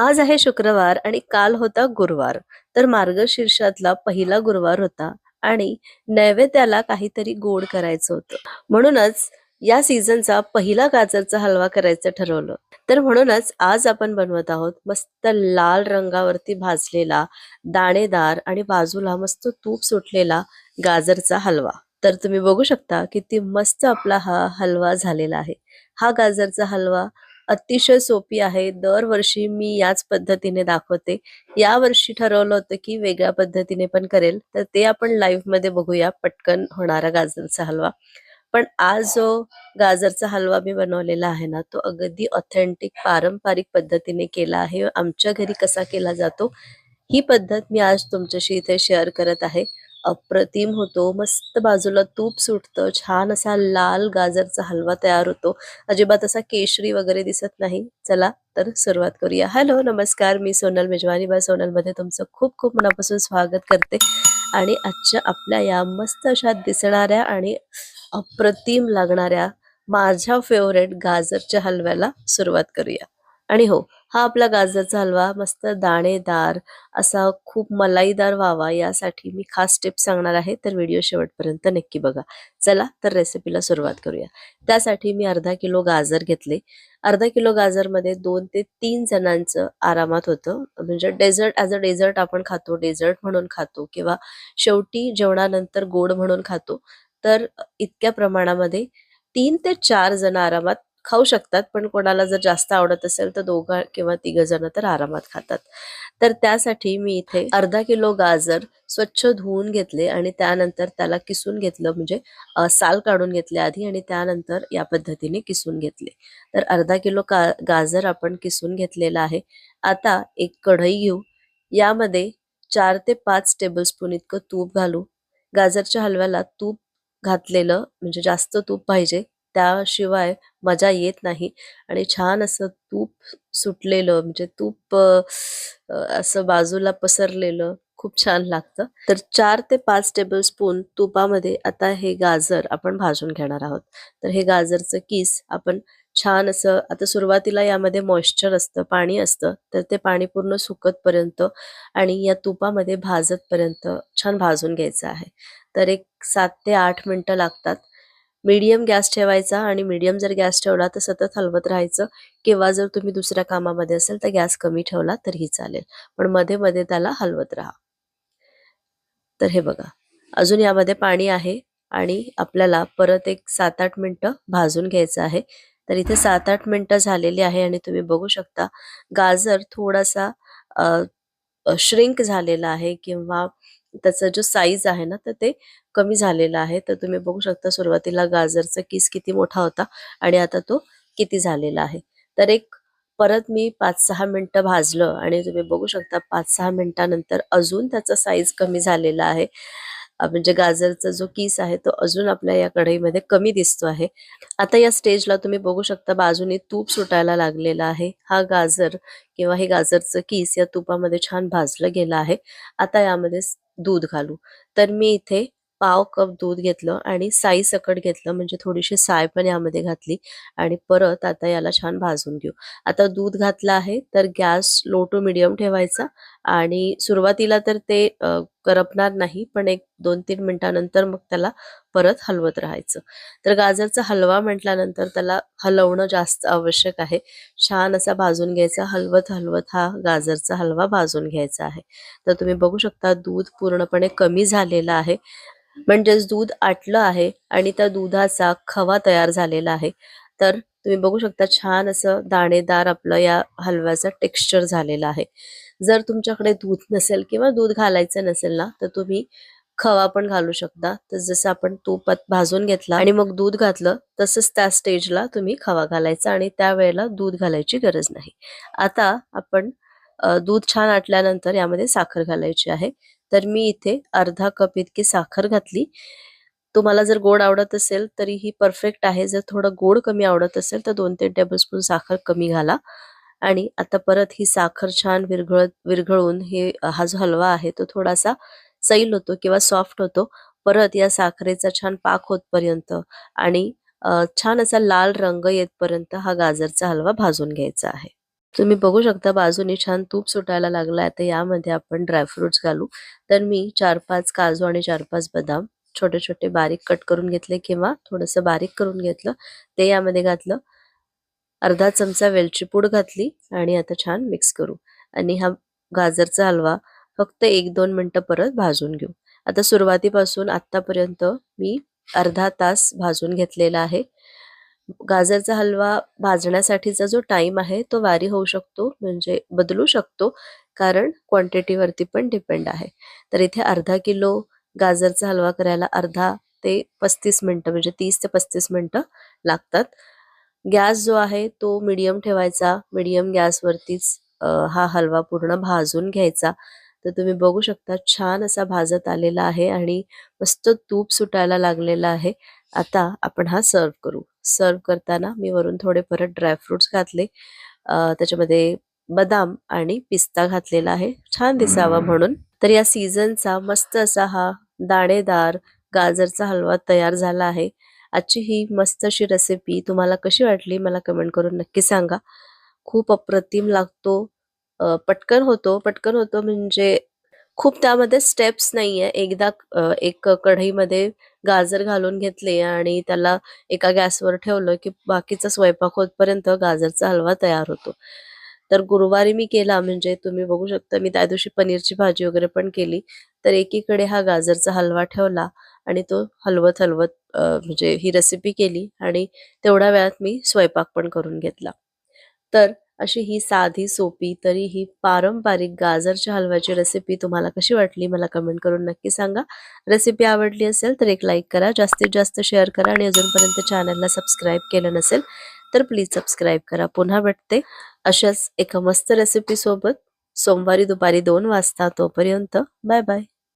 आज आहे शुक्रवार आणि काल होता गुरुवार. तर मार्गशीर्षातला पहिला गुरुवार होता आणि नैवेद्याला काहीतरी गोड करायचं होतं. म्हणूनच या सीझनचा पहिला गाजरचा हलवा करायचं ठरवलं. तर म्हणूनच आज आपण बनवत आहोत मस्त लाल रंगावरती भाजलेला दाणेदार आणि बाजूला मस्त तूप सुटलेला गाजरचा हलवा. तर तुम्ही बघू शकता किती मस्त आपला हा हलवा झालेला आहे. हा गाजरचा हलवा अतिशय सोपी आहे. दरवर्षी मी याच पद्धतीने दाखवते. या वर्षी ठरवलं होतं की वेगळ्या पद्धतीने पण करेल. तर ते आपण लाईव्हमध्ये बघूया. पटकन होणारा गाजरचा हलवा. पण आज जो गाजरचा हलवा मी बनवलेला आहे ना तो अगदी ऑथेंटिक पारंपरिक पद्धतीने केला आहे. आमच्या घरी कसा केला जातो ही पद्धत मी आज तुमच्याशी इथे शेअर करत आहे. अप्रतिम होतो. मस्त बाजूला तूप सुटतं. छान असा लाल गाजरचा हलवा तयार होतो. अजिबात असा केशरी वगैरे दिसत नाही. चला तर सुरुवात करूया. हॅलो नमस्कार. मी सोनल मेजवानी. बाय सोनलमध्ये तुमचं खूप खूप मनापासून स्वागत करते. आणि आजच्या आपल्या या मस्त अशा दिसणाऱ्या आणि अप्रतिम लागणाऱ्या माझ्या फेवरेट गाजरच्या हलव्याला सुरुवात करूया. आणि हो हा आपला गाजरचा हलवा मस्त दाणेदार असा खूप मलाईदार व्हावा यासाठी मी खास टिप्स सांगणार आहे तर व्हिडिओ शेवटपर्यंत नक्की बघा. चला तर रेसिपीला सुरुवात करूया. त्यासाठी मी अर्धा किलो गाजर घेतले. अर्धा किलो गाजरमध्ये दोन ते तीन जणांचं आरामात होतं. म्हणजे डेझर्ट ॲज अ डेझर्ट आपण खातो डेझर्ट म्हणून खातो किंवा शेवटी जेवणानंतर गोड म्हणून खातो तर इतक्या प्रमाणामध्ये तीन ते चार जण आरामात खाऊ शकतात पण कोणाला जर जास्त आवडत असेल तर दोघं किंवा तिघ जण तर आरामात खातात. तर त्यासाठी मी इथे अर्धा किलो गाजर स्वच्छ धुवून घेतले आणि त्यानंतर त्याला किसून घेतलं म्हणजे साल काढून घेतले आधी आणि त्यानंतर या पद्धतीने किसून घेतले. तर अर्धा किलो का गाजर आपण किसून घेतलेला आहे. आता एक कढई घेऊ. यामध्ये चार ते पाच टेबलस्पून इतकं तूप घालू. गाजरच्या हलव्याला तूप घातलेलं म्हणजे जास्त तूप पाहिजे. त्याशिवाय मजा येत नाही. आणि छान असं तूप सुटलेलं म्हणजे तूप असं बाजूला पसरलेलं खूप छान लागतं. तर चार ते पाच टेबल स्पून तुपामध्ये आता हे गाजर आपण भाजून घेणार आहोत. तर हे गाजरचं किस आपण छान असं आता सुरुवातीला यामध्ये मॉइश्चर असतं पाणी असतं तर ते पाणी पूर्ण सुकतपर्यंत आणि या तुपामध्ये भाजतपर्यंत छान भाजून घ्यायचं आहे. तर एक सात ते आठ मिनटं लागतात. मीडियम गॅस ठेवायचा आणि मीडियम जर गॅस ठेवला तर सतत हलवत राहायचं. किंवा जर तुम्ही दुसऱ्या कामामध्ये असेल तर गॅस कमी ठेवला तरीही चालेल. पण मध्ये मध्ये त्याला हलवत राहा. तर हे बघा. अजून यामध्ये पाणी आहे आणि आपल्याला परत एक सात आठ मिनटं भाजून घ्यायचं आहे. तर इथे सात आठ मिनिटं झालेली आहे आणि तुम्ही बघू शकता. गाजर थोडासा श्रिंक झालेला आहे किंवा त्याचा जो साईज आहे ना तर ते कमी झालेला आहे. तर तुम्ही बघू शकता सुरुवातीला गाजरचा किस किती मोठा होता आणि आता तो किती झालेला आहे. तर एक परत मी पाच सहा मिनटं भाजलं आणि तुम्ही बघू शकता पाच सहा मिनटानंतर अजून त्याचा साईज कमी झालेला आहे. म्हणजे गाजरचा जो किस आहे तो अजून आपल्या या कढईमध्ये कमी दिसतो आहे. आता या स्टेजला तुम्ही बघू शकता बाजूने तूप सुटायला लागलेला आहे. हा गाजर किंवा हे गाजरचं किस या तुपामध्ये छान भाजलं गेलं आहे. आता यामध्ये दूध घालू. तर मी इथे पाव कप दूध घेतलं आणि साई सकट घेतलं म्हणजे थोडीशी साय पण यामध्ये घातली आणि परत आता याला छान भाजून घेऊ. आता दूध घातलं आहे तर गॅस लो टू मिडियम ठेवायचा आणि सुरुवातीला तर ते करपणार नाही पण एक दोन तीन मिनिटानंतर मग त्याला परत हलवत राहायचं. तर गाजरचा हलवा म्हटल्यानंतर त्याला हलवणं जास्त आवश्यक आहे. छान असा भाजून घ्यायचा हलवत हलवत हा गाजरचा हलवा भाजून घ्यायचा आहे. तर तुम्ही बघू शकता दूध पूर्णपणे कमी झालेलं आहे. म्हणजेच दूध आटलं आहे आणि त्या दुधाचा खवा तयार झालेला आहे. तर तुम्ही बघू शकता छान असं दाणेदार आपलं या हलव्याचा टेक्स्चर झालेला आहे. जर तुमच्याकडे दूध नसेल किंवा दूध घालायचं नसेल ना तर तुम्ही खवा पण घालू शकता. तर जसं आपण तूप भाजून घेतला आणि मग दूध घातलं तसंच त्या स्टेजला तुम्ही खवा घालायचा आणि त्यावेळेला दूध घालायची गरज नाही. आता आपण दूध छान आटल्यानंतर यामध्ये साखर घालायची आहे. तर मी इथे अर्धा कप इतकी साखर घातली. तुम्हाला जर गोड आवडत असेल तरी ही परफेक्ट आहे. जर थोडं गोड कमी आवडत असेल तर दोन तीन टेबलस्पून साखर कमी घाला. आणि आता परत ही साखर छान विरघळत विरघळून हे हा जो हलवा आहे तो थोडासा सैल होतो किंवा सॉफ्ट होतो. परत या साखरेचा छान पाक होतपर्यंत आणि छान असा लाल रंग येतपर्यंत हा गाजरचा हलवा भाजून घ्यायचा आहे. तुम्ही बघू शकता बाजूनी छान तूप सुटायला लागलाय. तर यामध्ये आपण ड्रायफ्रुट्स घालू. तर मी चार पाच काजू आणि चार पाच बदाम छोटे छोटे बारीक कट करून घेतले किंवा थोडंसं बारीक करून घेतलं. ते यामध्ये घातलं. अर्धा चमचा वेलची पूड घातली आणि आता छान मिक्स करू. आणि हा गाजरचा हलवा फक्त एक दोन मिनटं परत भाजून घेऊ. आता सुरुवातीपासून आत्तापर्यंत मी अर्धा तास भाजून घेतलेला आहे. गाजरचा हलवा भाजण्यासाठीचा जो टाइम आहे तो वारी होऊ शकतो म्हणजे बदलू शकतो कारण क्वांटिटीवरती पण डिपेंड आहे. तर इथे अर्धा किलो गाजरचा हलवा करायला अर्धा ते पस्तीस मिनटं म्हणजे तीस ते पस्तीस मिनटं लागतात. गॅस जो आहे तो मीडियम ठेवायचा. मिडियम गॅसवरतीच हा हलवा पूर्ण भाजून घ्यायचा. तर तुम्ही बघू शकता छान असा भाजत आलेला आहे आणि मस्त तूप सुटायला लागलेलं आहे. आता आपण हा सर्व करू. सर्व करताना मी वरून थोडे परत ड्रायफ्रुट्स घातले. त्याच्यामध्ये बदाम आणि पिस्ता घातलेला आहे. छान दिसावा म्हणून. तर या सीझनचा मस्त असा हा दाणेदार गाजरचा हलवा तयार झाला आहे. आजची ही मस्त अशी रेसिपी तुम्हाला कशी वाटली मला कमेंट करून नक्की सांगा. खूप अप्रतिम लागतो. पटकन होतो. पटकन होतो म्हणजे खूप त्यामध्ये स्टेप्स नाहीये. एकदा एक कढईमध्ये गाजर घालून घेतले आणि त्याला एका गॅसवर ठेवलं की बाकीचा स्वयंपाक होतपर्यंत गाजरचा हलवा तयार होतो. तर गुरुवारी मी केला. म्हणजे तुम्ही बघू शकता मी त्या दिवशी पनीरची भाजी वगैरे पण केली. तर एकीकडे हा गाजरचा हलवा ठेवला आणि तो हलवत हलवत म्हणजे ही रेसिपी केली आणि तेवढ्या वेळात मी स्वयंपाक पण करून घेतला. तर अशी ही साधी सोपी तरी ही पारंपरिक गाजरच्या हलव्याची रेसिपी तुम्हाला कशी वाटली मला कमेंट करून नक्की सांगा. रेसिपी आवडली असेल तर एक लाईक करा जास्तीत जास्त शेअर करा आणि अजूनपर्यंत चॅनलला सबस्क्राईब केलं नसेल तर प्लीज सबस्क्राईब करा. पुन्हा भेटते अशाच एका मस्त रेसिपी सोबत. सोमवारी दुपारी दोन वाजता तोपर्यंत बाय बाय